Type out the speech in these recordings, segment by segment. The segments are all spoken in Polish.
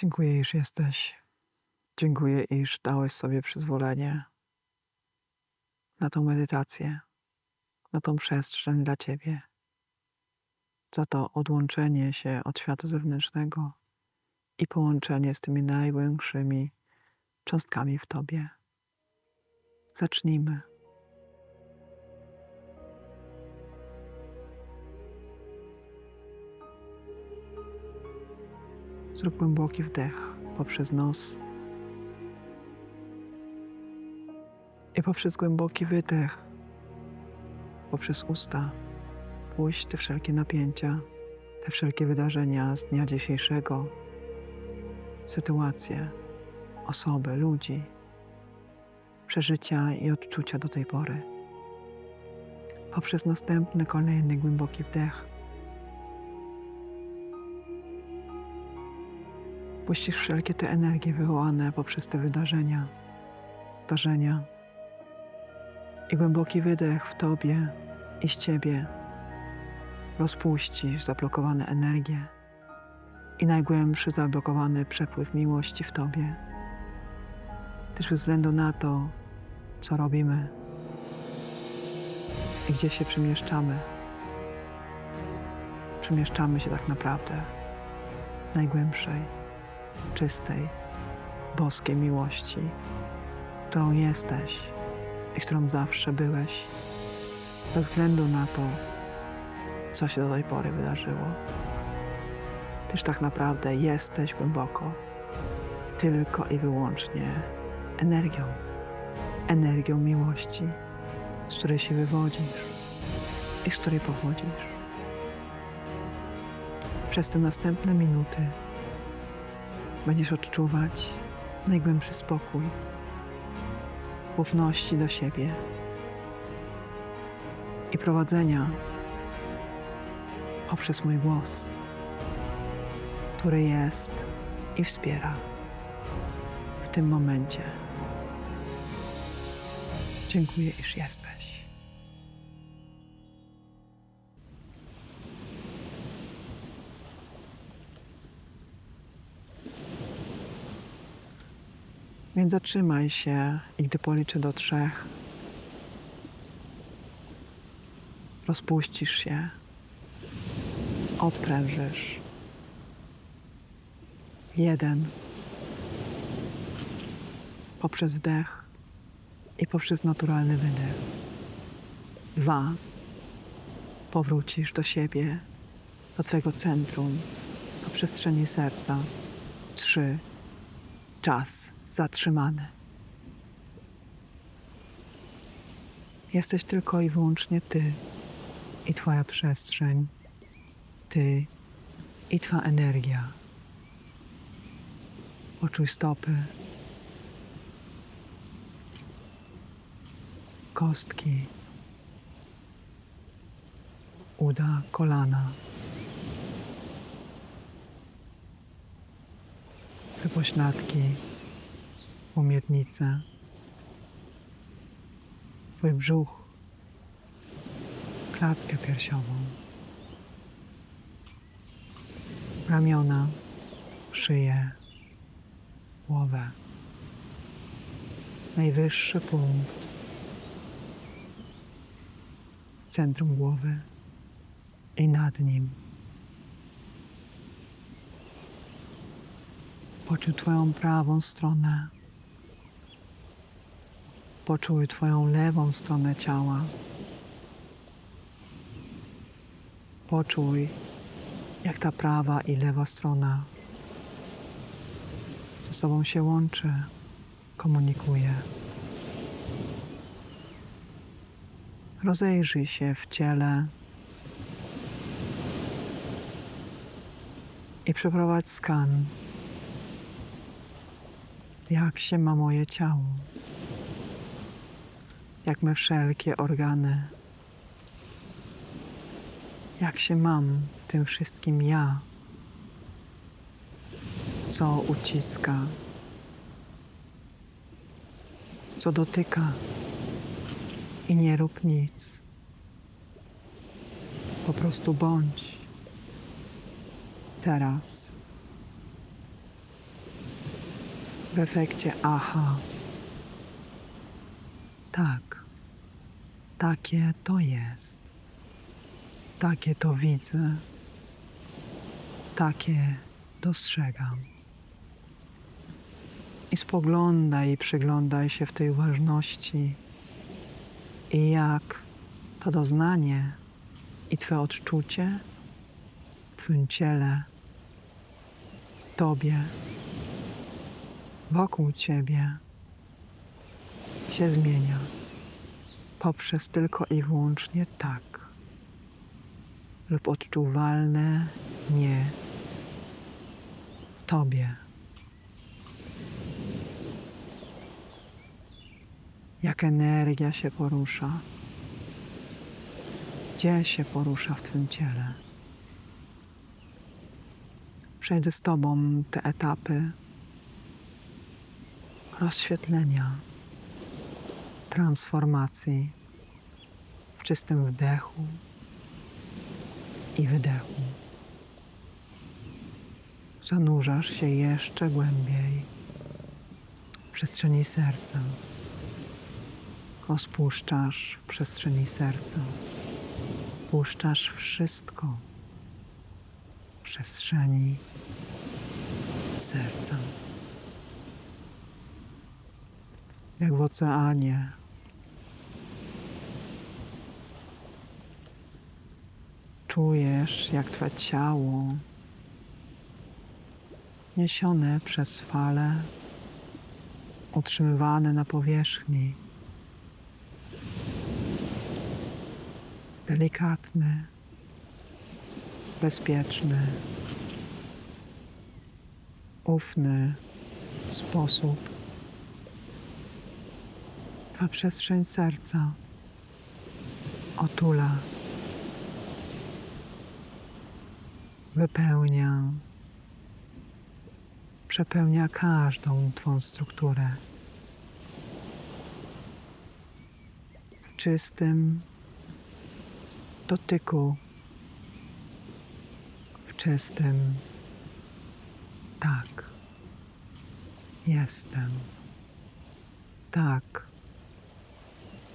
Dziękuję, iż jesteś. Dziękuję, iż dałeś sobie przyzwolenie na tą medytację, na tą przestrzeń dla Ciebie, za to odłączenie się od świata zewnętrznego i połączenie z tymi największymi cząstkami w Tobie. Zacznijmy. Zrób głęboki wdech poprzez nos i poprzez głęboki wydech poprzez usta. Puść te wszelkie napięcia, te wszelkie wydarzenia z dnia dzisiejszego, sytuacje, osoby, ludzi, przeżycia i odczucia do tej pory. Poprzez następny, kolejny głęboki wdech puścisz wszelkie te energie wywołane poprzez te wydarzenia, zdarzenia. I głęboki wydech w tobie i z ciebie rozpuścisz zablokowane energie i najgłębszy zablokowany przepływ miłości w tobie. Też bez względu na to, co robimy i gdzie się przemieszczamy, przemieszczamy się tak naprawdę najgłębszej czystej, boskiej miłości, którą jesteś i którą zawsze byłeś, bez względu na to, co się do tej pory wydarzyło. Tyż tak naprawdę jesteś głęboko, tylko i wyłącznie energią, energią miłości, z której się wywodzisz i z której pochodzisz. Przez te następne minuty będziesz odczuwać najgłębszy spokój, ufności do siebie i prowadzenia poprzez mój głos, który jest i wspiera w tym momencie. Dziękuję, iż jesteś. Więc zatrzymaj się i gdy policzę do trzech, rozpuścisz się, odprężysz. Jeden. Poprzez wdech i poprzez naturalny wydech. Dwa. Powrócisz do siebie, do Twojego centrum, do przestrzeni serca. Trzy. Czas zatrzymany. Jesteś tylko i wyłącznie Ty i Twoja przestrzeń, Ty i Twa energia. Poczuj stopy, kostki, uda, kolana. Wypośladki, pomiednicę, Twój brzuch, klatkę piersiową, ramiona, szyję, głowę. Najwyższy punkt, centrum głowy. I nad nim. Poczuj Twoją prawą stronę. Poczuj Twoją lewą stronę ciała. Poczuj, jak ta prawa i lewa strona ze sobą się łączy, komunikuje. Rozejrzyj się w ciele i przeprowadź skan, jak się ma moje ciało jak me wszelkie organy. Jak się mam tym wszystkim ja, co uciska, co dotyka i nie rób nic. Po prostu bądź teraz w efekcie aha. Tak, takie to jest. Takie to widzę. Takie dostrzegam. I spoglądaj i przyglądaj się w tej uważności. I jak to doznanie i Twe odczucie w Twym ciele, Tobie, wokół Ciebie się zmienia poprzez tylko i wyłącznie tak lub odczuwalne nie w Tobie. Jak energia się porusza, gdzie się porusza w Twym ciele. Przejdę z Tobą te etapy rozświetlenia, transformacji w czystym wdechu i wydechu. Zanurzasz się jeszcze głębiej w przestrzeni serca. Rozpuszczasz w przestrzeni serca. Puszczasz wszystko w przestrzeni serca. Jak w oceanie. Czujesz, jak Twe ciało niesione przez fale, utrzymywane na powierzchni, delikatny, bezpieczny, ufny sposób. Twa przestrzeń serca otula, wypełnia, przepełnia każdą Twą strukturę. W czystym dotyku, w czystym. Tak, jestem, tak,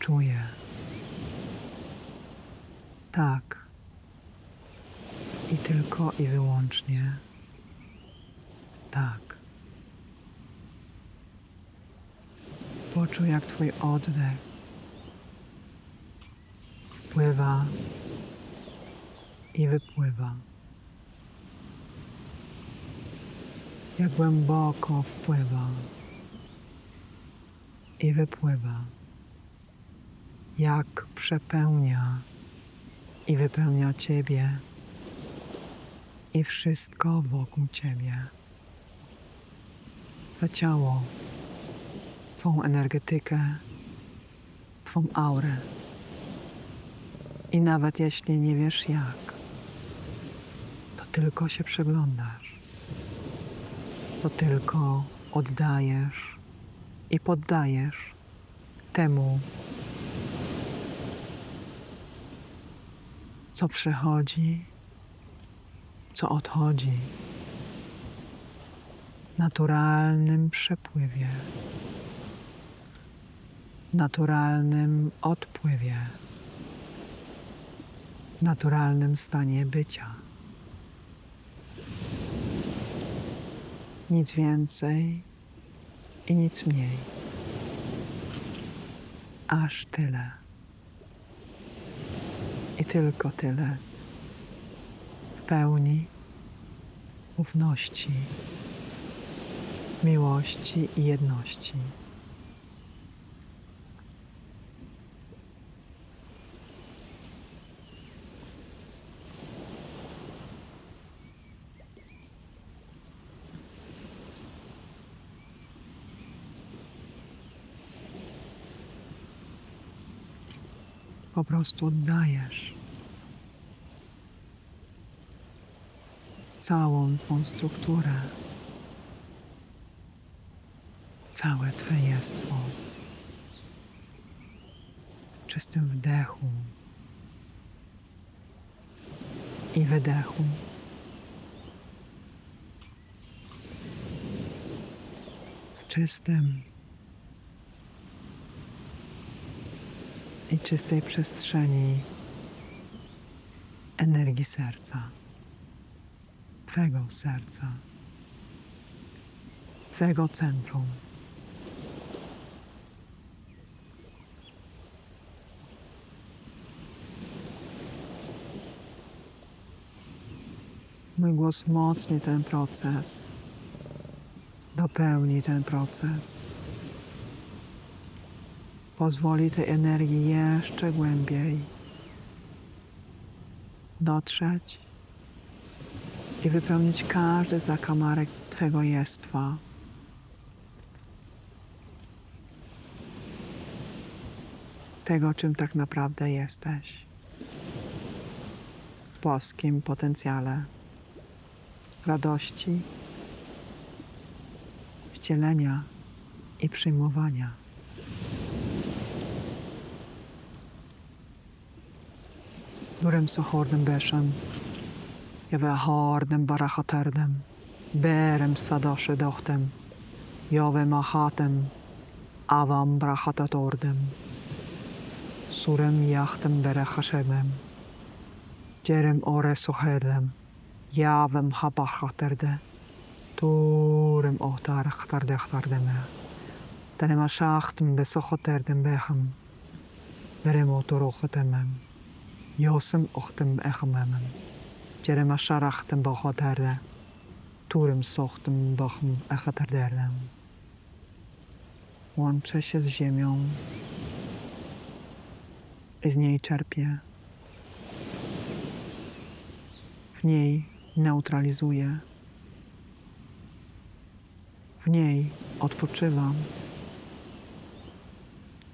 czuję, tak i tylko i wyłącznie tak. Poczuj, jak Twój oddech wpływa i wypływa. Jak głęboko wpływa i wypływa. Jak przepełnia i wypełnia Ciebie i wszystko wokół Ciebie. To ciało, Twą energetykę, Twą aurę. I nawet jeśli nie wiesz jak, to tylko się przyglądasz. To tylko oddajesz i poddajesz temu, co przychodzi, co odchodzi, naturalnym przepływie, naturalnym odpływie, naturalnym stanie bycia. Nic więcej i nic mniej. Aż tyle. I tylko tyle. W pełni ufności, miłości i jedności. Po prostu oddajesz. Całą Twą strukturę, całe Twe jestwo czystym wdechu. I wydechu. Czystym i czystej przestrzeni energii serca, Twego serca, Twego centrum. Mój głos wzmocni ten proces, dopełni ten proces. Pozwoli tej energii jeszcze głębiej dotrzeć i wypełnić każdy zakamarek Twego jestwa. Tego, czym tak naprawdę jesteś. W boskim potencjale radości, wcielenia i przyjmowania. نورم سخوردم بشم یا به هاردم برا خطردم. برم صدا شداختم. یا به ما حاتم عوام برا خطت اردم سورم یختم برا خشمم. جرم آره سخیدم یا وم ها با خطرده دورم اختار خطرده خطردم دنما شاختم به سخوتردم بخم برم اوتورو خطمم Josem ochtem echamemem. Jerema sharachtem bachoterde. Turem sochtem bachem echaterderdem. Łączę się z ziemią i z niej czerpię. W niej neutralizuję. W niej odpoczywam.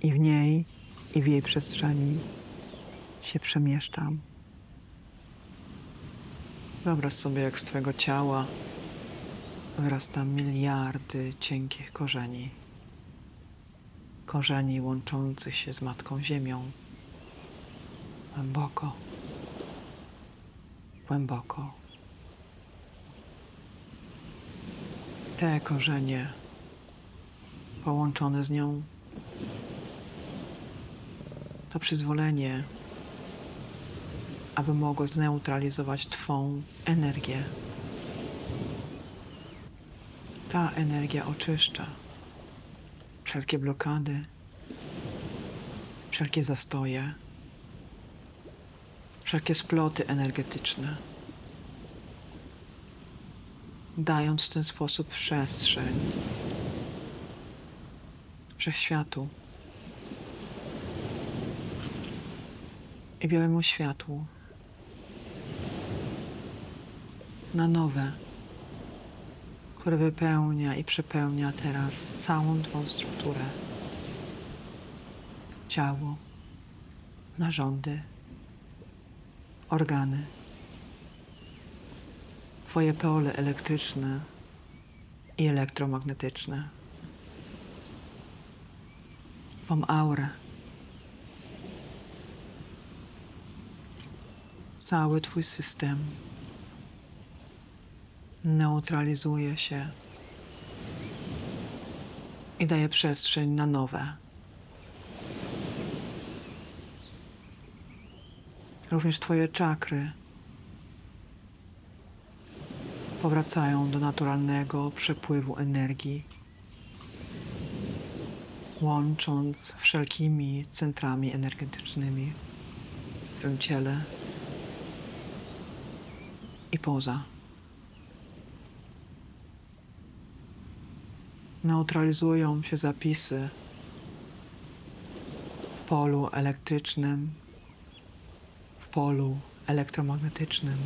I w niej i w jej przestrzeni się przemieszczam. Wyobraź sobie, jak z Twojego ciała wyrasta miliardy cienkich korzeni. Korzeni łączących się z Matką Ziemią. Głęboko, głęboko. Te korzenie połączone z nią to przyzwolenie aby mogło zneutralizować Twą energię. Ta energia oczyszcza wszelkie blokady, wszelkie zastoje, wszelkie sploty energetyczne, dając w ten sposób przestrzeń wszechświatu i białemu światłu na nowe, które wypełnia i przepełnia teraz całą Twą strukturę. Ciało, narządy, organy, Twoje pole elektryczne i elektromagnetyczne, Twą aurę, cały Twój system neutralizuje się i daje przestrzeń na nowe. Również Twoje czakry powracają do naturalnego przepływu energii, łącząc wszelkimi centrami energetycznymi w Twym ciele i poza. Neutralizują się zapisy w polu elektrycznym, w polu elektromagnetycznym.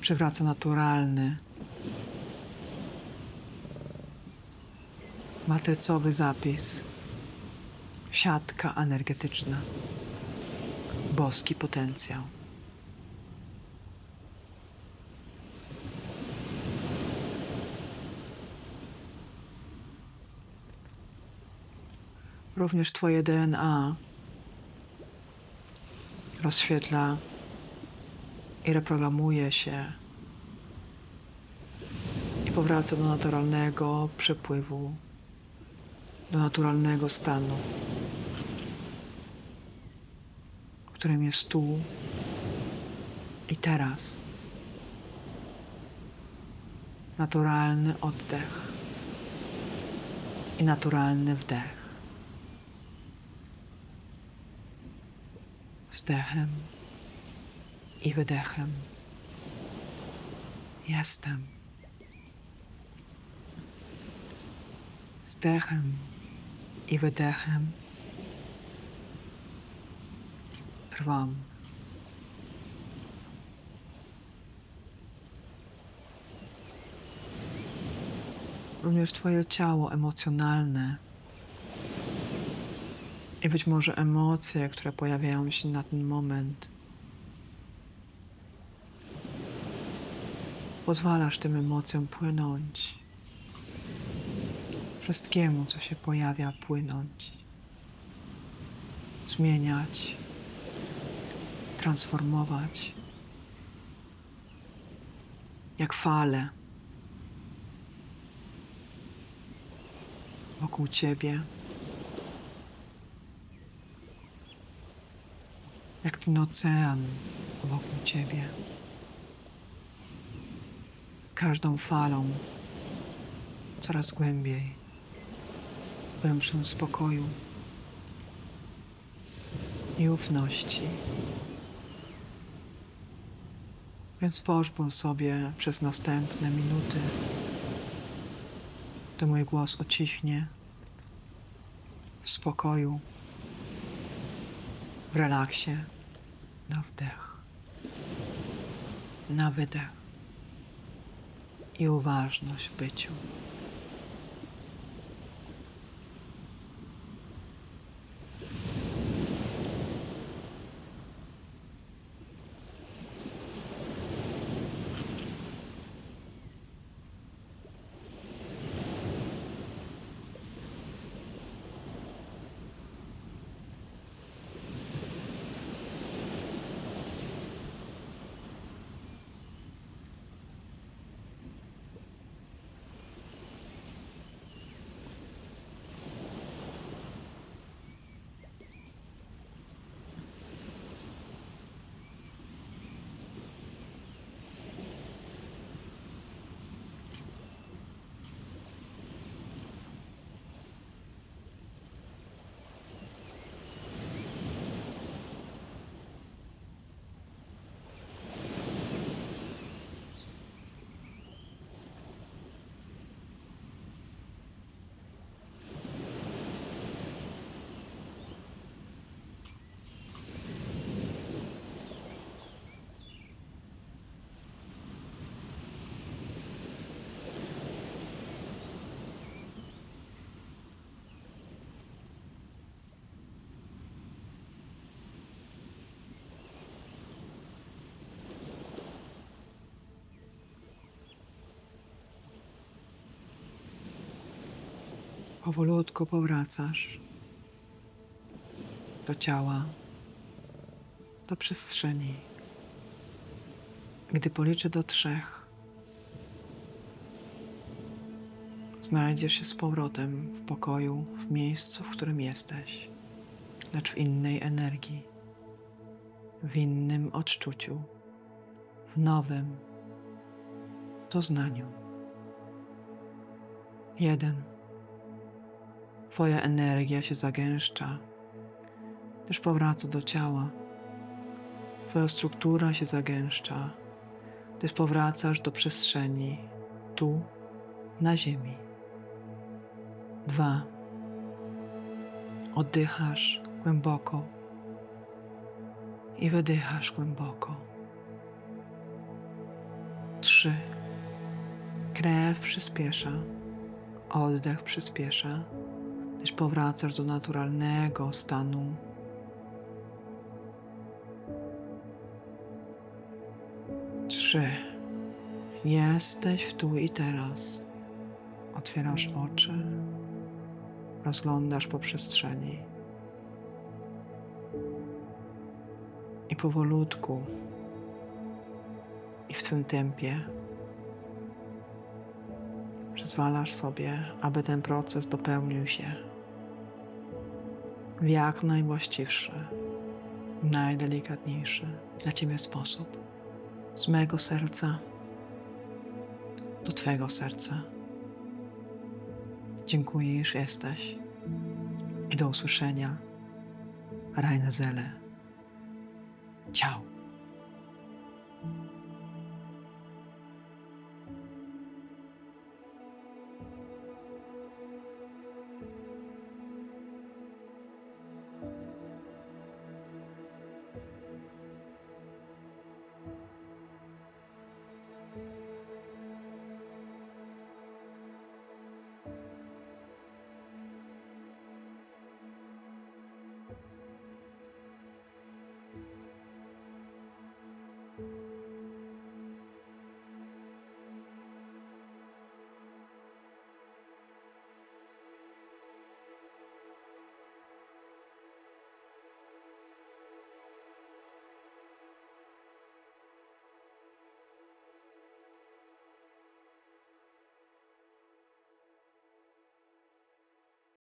Przywraca naturalny, matrycowy zapis, siatka energetyczna, boski potencjał. Również Twoje DNA rozświetla i reprogramuje się i powraca do naturalnego przepływu, do naturalnego stanu, w którym jest tu i teraz. Naturalny oddech i naturalny wdech. Wdechem i wydechem. Jestem. Zdechem i wydechem trwam. Również Twoje ciało emocjonalne i być może emocje, które pojawiają się na ten moment. Pozwalasz tym emocjom płynąć. Wszystkiemu, co się pojawia, płynąć. Zmieniać. Transformować. Jak fale. Wokół ciebie. Jak ten ocean wokół ciebie. Z każdą falą coraz głębiej, głębszym spokoju i ufności. Więc pozwól sobie przez następne minuty, gdy mój głos ociśnie, w spokoju, w relaksie, na wdech, na wydech. I uważność w byciu. Powolutku powracasz do ciała, do przestrzeni. Gdy policzę do trzech, znajdziesz się z powrotem w pokoju, w miejscu, w którym jesteś, lecz w innej energii, w innym odczuciu, w nowym doznaniu. Jeden. Twoja energia się zagęszcza, gdyż powraca do ciała. Twoja struktura się zagęszcza, gdyż powracasz do przestrzeni, tu, na ziemi. Dwa. Oddychasz głęboko i wydychasz głęboko. Trzy. Krew przyspiesza, oddech przyspiesza gdyż powracasz do naturalnego stanu. Trzy. Jesteś w tu i teraz. Otwierasz oczy, rozglądasz po przestrzeni i powolutku i w twym tempie Przyzwalasz sobie, aby ten proces dopełnił się w jak najwłaściwszy, najdelikatniejszy dla Ciebie sposób. Z mego serca do Twojego serca. Dziękuję, iż jesteś. I do usłyszenia. Rajne Zele. Ciao.